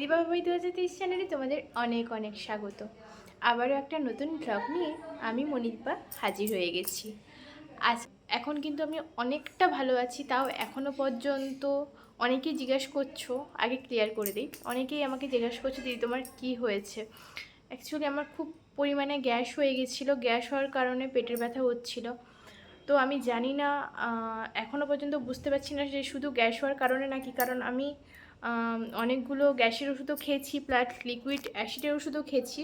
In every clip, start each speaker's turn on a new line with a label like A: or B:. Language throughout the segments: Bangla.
A: দীপা বাবাই দু হাজার তেইশ চ্যানেলে তোমাদের অনেক অনেক স্বাগত। আবারও একটা নতুন ব্লগ নিয়ে আমি মণিদীপা হাজির হয়ে গেছি। আজ এখন কিন্তু আমি অনেকটা ভালো আছি তাও এখনও পর্যন্ত অনেকেই জিজ্ঞেস করছ আগে ক্লিয়ার করে দিই। অনেকেই আমাকে জিজ্ঞেস করছ দিদি তোমার কি হয়েছে? অ্যাকচুয়ালি আমার খুব পরিমাণে গ্যাস হয়ে গেছিল গ্যাস হওয়ার কারণে পেটের ব্যথা হচ্ছিল। তো আমি জানি না এখনও পর্যন্ত বুঝতে পারছি না যে শুধু গ্যাস হওয়ার কারণে নাকি কারণ আম, অনেকগুলো গ্যাসের ওষুধও খেয়েছি প্লাস লিকুইড অ্যাসিডের ওষুধও খেয়েছি।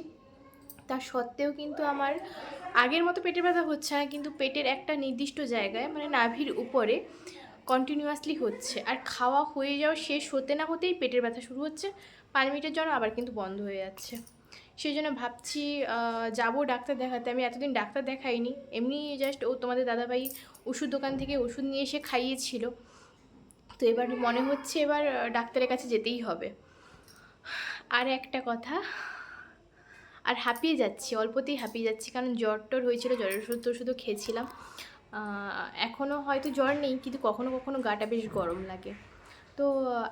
A: তা সত্ত্বেও কিন্তু আমার আগের মতো পেটের ব্যথা হচ্ছে না, কিন্তু পেটের একটা নির্দিষ্ট জায়গায় মানে নাভির উপরে কন্টিনিউয়াসলি হচ্ছে। আর খাওয়া হয়ে যাওয়া শেষ হতে না হতেই পেটের ব্যথা শুরু হচ্ছে, পাঁচ মিনিটের জন্য আবার কিন্তু বন্ধ হয়ে যাচ্ছে। সেই জন্য ভাবছি যাব ডাক্তার দেখাতে। আমি এতদিন ডাক্তার দেখাইনি, এমনি জাস্ট ও তোমাদের দাদাভাই ওষুধ দোকান থেকে ওষুধ নিয়ে এসে খাইয়েছিল। তো এবার মনে হচ্ছে এবার ডাক্তারের কাছে যেতেই হবে। আর একটা কথা, আর হাঁপিয়ে যাচ্ছি, অল্পতেই হাঁপিয়ে যাচ্ছি, কারণ জ্বর টর হয়েছিল, জ্বরের ওষুধ টষুধও খেয়েছিলাম। এখনও হয়তো জ্বর নেই, কিন্তু কখনো কখনো গাটা বেশ গরম লাগে। তো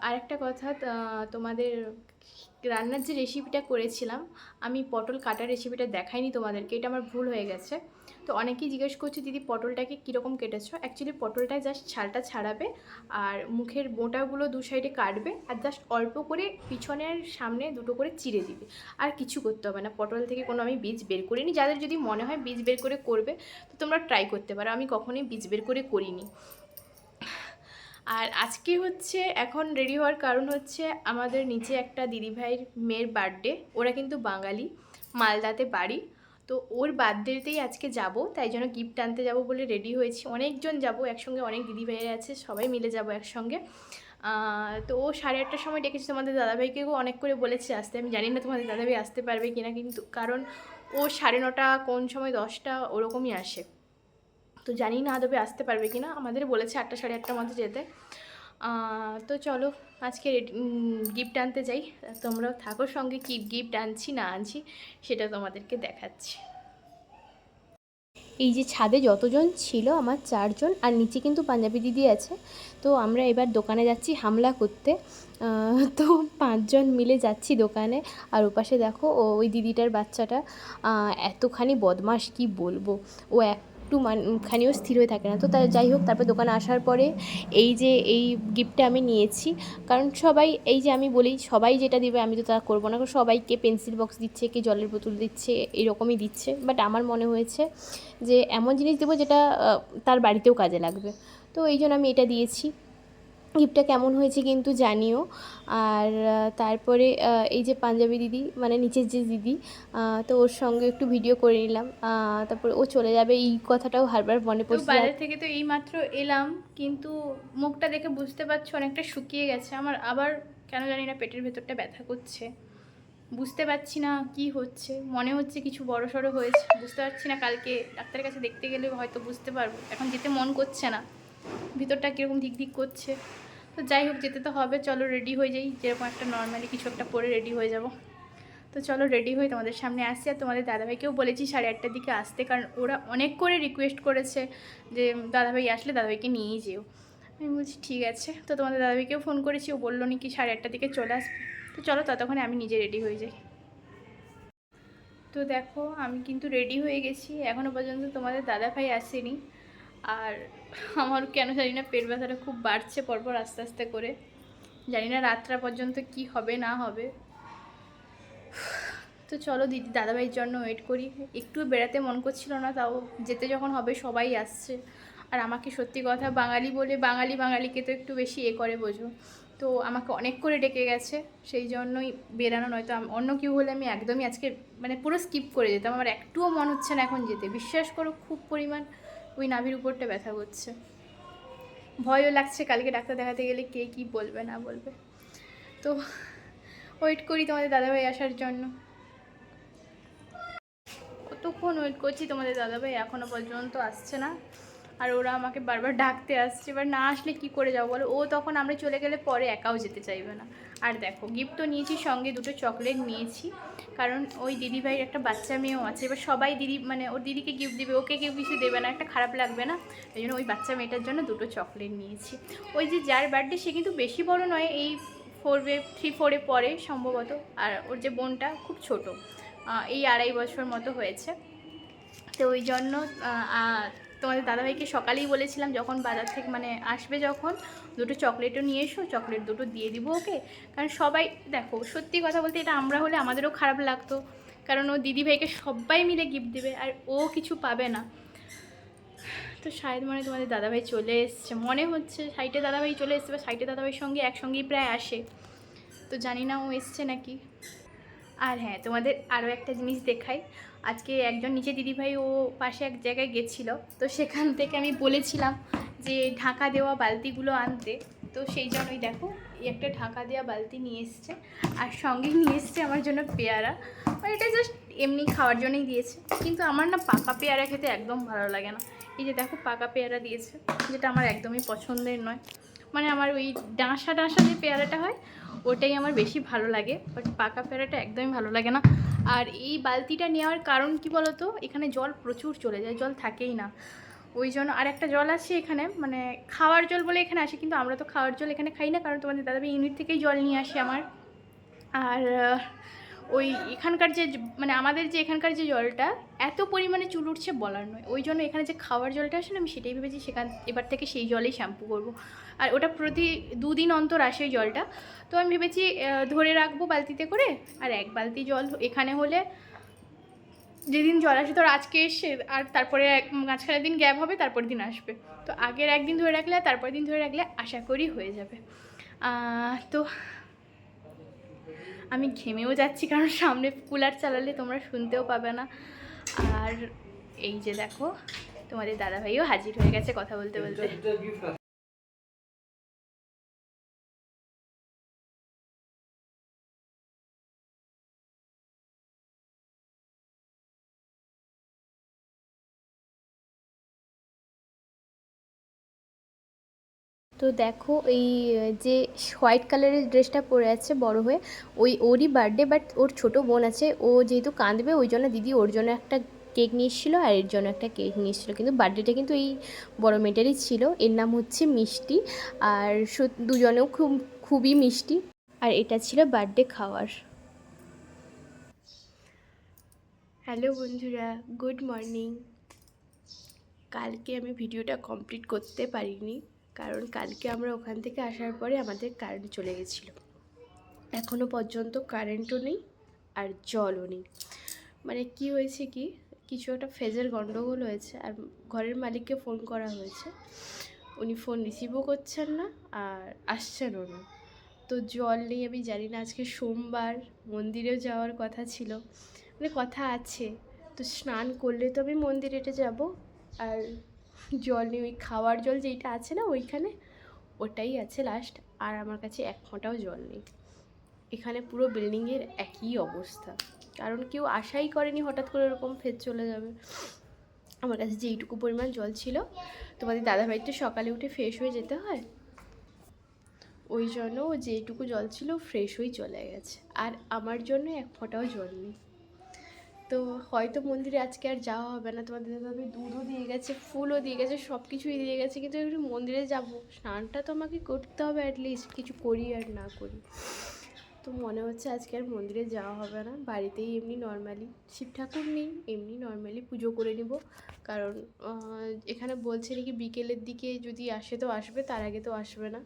A: আর একটা কথা তোমাদের রান্নার যে রেসিপিটা করেছিলাম, আমি পটল কাটার রেসিপিটা দেখাইনি তোমাদেরকে, এটা আমার ভুল হয়ে গেছে। তো অনেকেই জিজ্ঞেস করছে, দিদি, পটলটাকে কীরকম কেটেছো? অ্যাকচুয়ালি পটলটায় জাস্ট ছালটা ছাড়াবে, আর মুখের বোঁটাগুলো দু সাইডে কাটবে, আর জাস্ট অল্প করে পিছনের সামনে দুটো করে চিড়ে দিবে। আর কিছু করতে হবে না, পটল থেকে কোনো আমি বীজ বের করিনি। যাদের যদি মনে হয় বীজ বের করে করবে, তো তোমরা ট্রাই করতে পারো। আমি কখনোই বীজ বের করে করিনি। আর আজকে হচ্ছে এখন রেডি হওয়ার কারণ হচ্ছে আমাদের নিচে একটা দিদিভাইয়ের মেয়ের বার্থডে ওরা কিন্তু বাঙালি, মালদাতে বাড়ি। তো ওর বার্থডেতেই আজকে যাব, তাই জন্য গিফট আনতে যাব বলে রেডি হয়েছি। অনেকজন যাব, একসঙ্গে অনেক দিদিভাইয়ের আছে, সবাই মিলে যাব একসঙ্গে। তো ও সাড়ে আটটার সময় ডেকেছে তোমাদের দাদাভাইকেও, অনেক করে বলেছে আসতে। আমি জানি না তোমাদের দাদাভাই আসতে পারবে কিনা, কিন্তু কারণ ও সাড়ে নটা কোন সময় দশটা, ওরকমই আসে। তো জানি না আদবে আসতে পারবে কি না আমাদের বলেছে আটটা সাড়ে আটটার মধ্যে যেতে। তো চলো, আজকে গিফট আনতে যাই। তোমরাও থাকো সঙ্গে, কি গিফট আনছি না আনছি সেটা তোমাদেরকে দেখাচ্ছি। এই যে ছাদে যতজন ছিল আমার চারজন, আর নিচে কিন্তু পাঞ্জাবি দিদি আছে। তো আমরা এবার দোকানে যাচ্ছি হামলা করতে। তো পাঁচজন মিলে যাচ্ছি দোকানে, আর ওপাশে দেখো ওই দিদিটার বাচ্চাটা। এতখানি বদমাস কি বলব? ও একটু মানখানিও স্থির হয়ে থাকে না। তো তাই যাই হোক, তারপর দোকানে আসার পরে এই যে, এই গিফটটা আমি নিয়েছি। কারণ সবাই, এই যে আমি বলি, সবাই যেটা দেবে আমি তো তা করব না। কারণ সবাইকে পেন্সিল বক্স দিচ্ছে, কে জলের বোতল দিচ্ছে, এরকমই দিচ্ছে। বাট আমার মনে হয়েছে যে, এমন জিনিস দেবো যেটা তার বাড়িতেও কাজে লাগবে। তো এই জন্য আমি এটা দিয়েছি। গিফটটা কেমন হয়েছে কিন্তু জানিও। আর তারপরে এই যে পাঞ্জাবি দিদি মানে নিচের যে দিদি তো ওর সঙ্গে একটু ভিডিও করে নিলাম। তারপরে ও চলে যাবে এই কথাটাও হারবার মনে পড়ছে।
B: বাইরে থেকে তো এই মাত্র এলাম কিন্তু মুখটা দেখে বুঝতে পারছ অনেকটা শুকিয়ে গেছে। আমার আবার কেন জানি না পেটের ভেতরটা ব্যথা করছে। বুঝতে পারছি না কি হচ্ছে মনে হচ্ছে কিছু বড় সড়ো হয়েছে বুঝতে পারছি না কালকে ডাক্তারের কাছে দেখতে গেলে হয়তো বুঝতে পারব। এখন যেতে মন করছে না। ভিতরটা কীরকম ধিক ধিক করছে। তো যাই হোক, যেতে তো হবে। চলো রেডি হয়ে যাই। যেরকম একটা নর্মালি কিছু একটা পরে রেডি হয়ে যাব। তো চলো রেডি হয়ে তোমাদের সামনে আসছি। আর তোমাদের দাদাভাইকেও বলেছি সাড়ে আটটার দিকে আসতে, কারণ ওরা অনেক করে রিকোয়েস্ট করেছে যে, দাদাভাই আসলে দাদাভাইকে নিয়েই যেও। আমি বলছি, ঠিক আছে। তো তোমাদের দাদাভাইকেও ফোন করেছি। ও বলল নাকি সাড়ে আটটার দিকে চলে আসবে। তো চলো ততক্ষণে আমি নিজে রেডি হয়ে যাই। তো দেখো, আমি কিন্তু রেডি হয়ে গেছি। এখনও পর্যন্ত তোমাদের দাদাভাই আসেনি। আমার কেন জানি না পেট ব্যথাটা খুব বাড়ছে পরপর আস্তে আস্তে করে। জানি না রাতটা পর্যন্ত কি হবে, না হবে। তো চলো দিদি দাদাভাইয়ের জন্য ওয়েট করি। একটু বেড়াতে মন করছিল না, তাও যেতে যখন হবে সবাই আসছে। আর আমাকে সত্যি কথা বাঙালি বলে বাঙালি বাঙালিকে তো একটু বেশি এ করে বোঝো। তো আমাকে অনেক করে ডেকে গেছে, সেই জন্যই বেরানো নয়তো অন্য কেউ হলে আমি একদমই আজকে মানে পুরো স্কিপ করে যেতাম। আমার একটুও মন হচ্ছে না এখন যেতে। বিশ্বাস করো, খুব পরিমাণ ওই নাভির উপরটা ব্যথা করছে। ভয়ও লাগছে কালকে ডাক্তার দেখাতে গেলে কে কী বলবে, না বলবে। তো ওয়েট করি তোমাদের দাদাভাই আসার জন্য। কতক্ষণ ওয়েট করছি তোমাদের দাদাভাই এখনও পর্যন্ত আসছে না। আর ওরা আমাকে বারবার ডাকতে আসছে, এবার না আসলে কি করে যাব বলো? ও তখন আমরা চলে গেলে পরে একাও যেতে চাইবে না। আর দেখো গিফট তো নিয়েছি, সঙ্গে দুটো চকলেট নিয়েছি। কারণ ওই দিদিভাইয়ের একটা বাচ্চা মেয়েও আছে, এবার সবাই দিদি মানে ওর দিদিকে গিফট দেবে, ওকে কেউ কিছু দেবে না, একটা খারাপ লাগবে না। ওই জন্য ওই বাচ্চা মেয়েটার জন্য দুটো চকলেট নিয়েছি। ওই যে যার বার্থডে সে কিন্তু বেশি বড় নয়, এই ফোর বে থ্রি ফোরে পড়ে সম্ভবত। আর ওর যে বোনটা খুব ছোট এই আড়াই বছর মতো হয়েছে। তো ওই জন্য তোমাদের দাদাভাইকে সকালেই বলেছিলাম, যখন বাজার থেকে মানে আসবে যখন, দুটো চকলেটও নিয়ে এসো, চকলেট দুটো দিয়ে দিব ওকে। কারণ সবাই, দেখো, সত্যি কথা বলতে এটা আমরা হলে আমাদেরও খারাপ লাগতো। কারণ ও দিদিভাইকে সবাই মিলে গিফট দেবে আর ও কিছু পাবে না। তো শায়দ মনে তোমাদের দাদাভাই চলে এসছে। মনে হচ্ছে সাইটে দাদাভাই চলে এসছে বা সাইটে দাদাভাইয়ের সঙ্গে একসঙ্গেই প্রায় আসে। তো জানি না ও এসছে নাকি। আর হ্যাঁ তোমাদের আরও একটা জিনিস দেখাই। আজকে একজন নিচে দিদিভাই ও পাশে এক জায়গায় গেছিল, তো সেখান থেকে আমি বলেছিলাম যে ঢাকা দেওয়া বালতিগুলো আনতে। তো সেই জন্যই দেখো, এই একটা ঢাকা দেওয়া বালতি নিয়ে এসছে আর সঙ্গে নিয়ে এসছে আমার জন্য পেয়ারা। আর এটা জাস্ট এমনি খাওয়ার জন্যই দিয়েছে, কিন্তু আমার না পাকা পেয়ারা খেতে একদম ভালো লাগে না। এই যে দেখো পাকা পেয়ারা দিয়েছে, যেটা আমার একদমই পছন্দের নয়। মানে আমার ওই ডাঁসা ডাঁসা যে পেয়ারাটা হয়, ওটাই আমার বেশি ভালো লাগে বাট পাকা পেয়ারাটা একদমই ভালো লাগে না। আর এই বালতিটা নেওয়ার কারণ কি বলতো? এখানে জল প্রচুর চলে যায়, জল থাকেই না। ওই জন্য আর একটা জল আছে এখানে মানে খাওয়ার জল বলে এখানে আসে, কিন্তু আমরা তো খাওয়ার জল এখানে খাই না, কারণ তোমাদের দাদাভাই ইউনিট থেকেই জল নিয়ে আসে আমার। আর ওই এখানকার যে মানে আমাদের যে এখানকার যে জলটা, এত পরিমাণে চুল উঠছে বলার নয়। ওই জন্য এখানে যে খাওয়ার জলটা আসে না, আমি সেটাই ভেবেছি সেখান, এবার থেকে সেই জলেই শ্যাম্পু করব। আর ওটা প্রতি দুদিন অন্তর আসে ওই জলটা। তো আমি ভেবেছি ধরে রাখব বালতিতে করে, আর এক বালতি জল এখানে হলে যেদিন জল আসে তোর আজকে এসে, আর তারপরে মাঝখানে দিন গ্যাপ হবে তারপর দিন আসবে। তো আগের একদিন ধরে রাখলে তারপর দিন ধরে রাখলে আশা করি হয়ে যাবে। তো আমি ঘেমেও যাচ্ছি, কারণ সামনে কুলার চালালে তোমরা শুনতেও পাবে না। আর এই যে দেখো, তোমাদের দাদাভাইও হাজির হয়ে গেছে কথা বলতে বলতে।
C: তো দেখো এই, যে হোয়াইট কালারের ড্রেসটা পরে আছে বড় হয়ে, ওই ওরই বার্থডে বাট ওর ছোট বোন আছে, ও যেহেতু কাঁদবে ওই জন্য দিদি ওর জন্য একটা কেক নিয়ে আর এর জন্য একটা কেক নিয়ে এসেছিল কিন্তু বার্থডেটা কিন্তু এই বড় মেয়েটারই ছিল, এর নাম হচ্ছে মিষ্টি আর দুজনেও খুব, খুবই মিষ্টি আর এটা ছিল বার্থডে খাওয়ার।
A: হ্যালো বন্ধুরা গুড মর্নিং কালকে আমি ভিডিওটা কমপ্লিট করতে পারিনি। কারণ কালকে আমরা ওখান থেকে আসার পরে আমাদের কারেন্ট চলে গেছিল। এখনও পর্যন্ত কারেন্টও নেই আর জলও নেই। মানে কি হয়েছে কি, কিছু একটা ফেজের গণ্ডগোল হয়েছে আর ঘরের মালিককে ফোন করা হয়েছে। উনি ফোন রিসিভও করছেন না আর আসছেনও না। তো জল নেই আমি জানি না, আজকে সোমবার মন্দিরেও যাওয়ার কথা ছিল। মানে কথা আছে, তো স্নান করলে তো আমি মন্দিরেটা যাব। আর জল নেই, ওই খাওয়ার জল যেইটা আছে না ওইখানে, ওটাই আছে লাস্ট আর আমার কাছে এক ফোঁটাও জল নেই। এখানে পুরো বিল্ডিংয়ের একই অবস্থা। কারণ কেউ আশাই করেনি হঠাৎ করে এরকম ফের চলে যাবে। আমার কাছে যেইটুকু পরিমাণ জল ছিল, তোমাদের দাদাভাই তো সকালে উঠে ফ্রেশ হয়ে যেতে হয়, ওই জন্য ও যেইটুকু জল ছিল ফ্রেশ হয়েই চলে গেছে। আর আমার জন্য এক ফোঁটাও জল নেই। তো হয়তো মন্দিরে আজকে আর যাওয়া হবে না। তোমাদের দাদাভাই দুধও দিয়ে গেছে, ফুলও দিয়ে গেছে সব কিছুই দিয়ে গেছে। কিন্তু একটু মন্দিরে যাব, স্নানটা তো আমাকে করতে হবে অ্যাটলিস্ট কিছু করি আর না করি। তো মনে হচ্ছে আজকে আর মন্দিরে যাওয়া হবে না। বাড়িতেই এমনি নর্মালি শিব ঠাকুর নেই, এমনি নর্মালি পুজো করে নিব। কারণ এখানে বলছে নাকি বিকেলের দিকে যদি আসে তো আসবে, তার আগে তো আসবে না।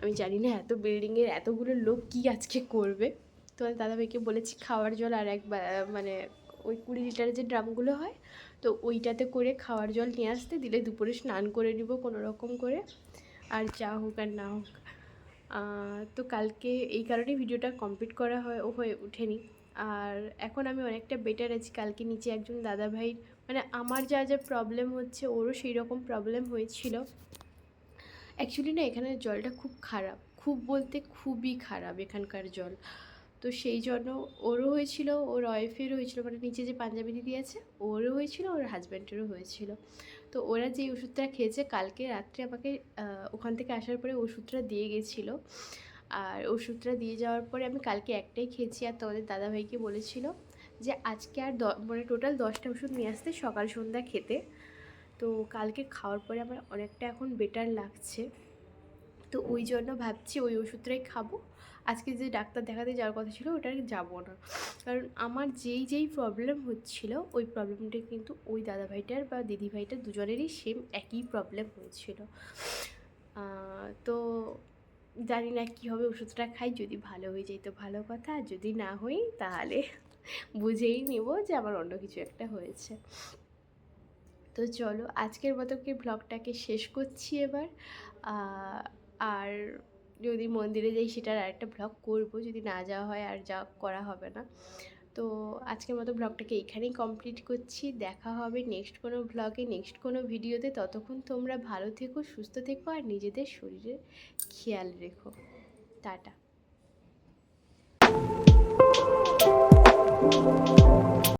A: আমি জানি না এত বিল্ডিংয়ের এতগুলো লোক কি আজকে করবে। তোমার দাদাভাইকে বলেছি খাওয়ার জল আর এক মানে ওই কুড়ি লিটারের যে ড্রামগুলো হয়, তো ওইটাতে করে খাওয়ার জল নিয়ে আসতে, দিলে দুপুরে স্নান করে নিব কোনো রকম করে, আর যা হোক আর না হোক। তো কালকে এই কারণেই ভিডিওটা কমপ্লিট করা হয় হয়ে ওঠেনি। আর এখন আমি অনেকটা বেটার আছি, কালকে নিচে একজন দাদাভাই মানে আমার যা যা প্রবলেম হচ্ছে, ওরও সেই রকম প্রবলেম হয়েছিল। অ্যাকচুয়ালি না এখানের জলটা খুব খারাপ, খুব বলতে খুবই খারাপ এখানকার জল। তো সেই জন্য ওরও হয়েছিল, ওর ওয়াইফেরও হয়েছিল মানে নিচে যে পাঞ্জাবি দিদি আছে, ওরও হয়েছিল, ওর হাজব্যান্ডেরও হয়েছিল। তো ওরা যে ওষুধটা খেয়েছে, কালকে রাত্রে আমাকে ওখান থেকে আসার পরে ওষুধটা দিয়ে গেছিল। আর ওষুধটা দিয়ে যাওয়ার পরে আমি কালকে একটাই খেয়েছি, আর তোমাদের দাদাভাইকে বলেছিল যে আজকে আর মানে টোটাল দশটা ওষুধ নিয়ে আসতে সকাল সন্ধ্যা খেতে। তো কালকে খাওয়ার পরে আমার অনেকটা এখন বেটার লাগছে। তো ওই জন্য ভাবছি ওই ওষুধটাই খাব। আজকে যে ডাক্তার দেখাতে যাওয়ার কথা ছিল ওটা যাব না। কারণ আমার যেই যেই প্রবলেম হচ্ছিল, ওই প্রবলেমটা কিন্তু ওই দাদাভাইটার বা দিদিভাইটার দুজনেরই সেম একই প্রবলেম হয়েছিল তো জানি না কী হবে, ওষুধটা খাই, যদি ভালো হয়ে যায় তো ভালো কথা, আর যদি না হই তাহলে বুঝেই নেব যে আমার অন্য কিছু একটা হয়েছে। তো চলো, আজকের মতো কি ব্লগটাকে শেষ করছি এবার। আর যদি মন্দিরে যাই সেটার আরেকটা ব্লগ করব, যদি না যাওয়া হয় আর যা করা হবে না। তো আজকের মতো ব্লগটাকে এখানেই কমপ্লিট করছি। দেখা হবে নেক্সট কোনো ব্লগে নেক্সট কোনো ভিডিওতে ততক্ষণ তোমরা ভালো থেকো, সুস্থ থেকো আর নিজেদের শরীরের খেয়াল রেখো। টাটা।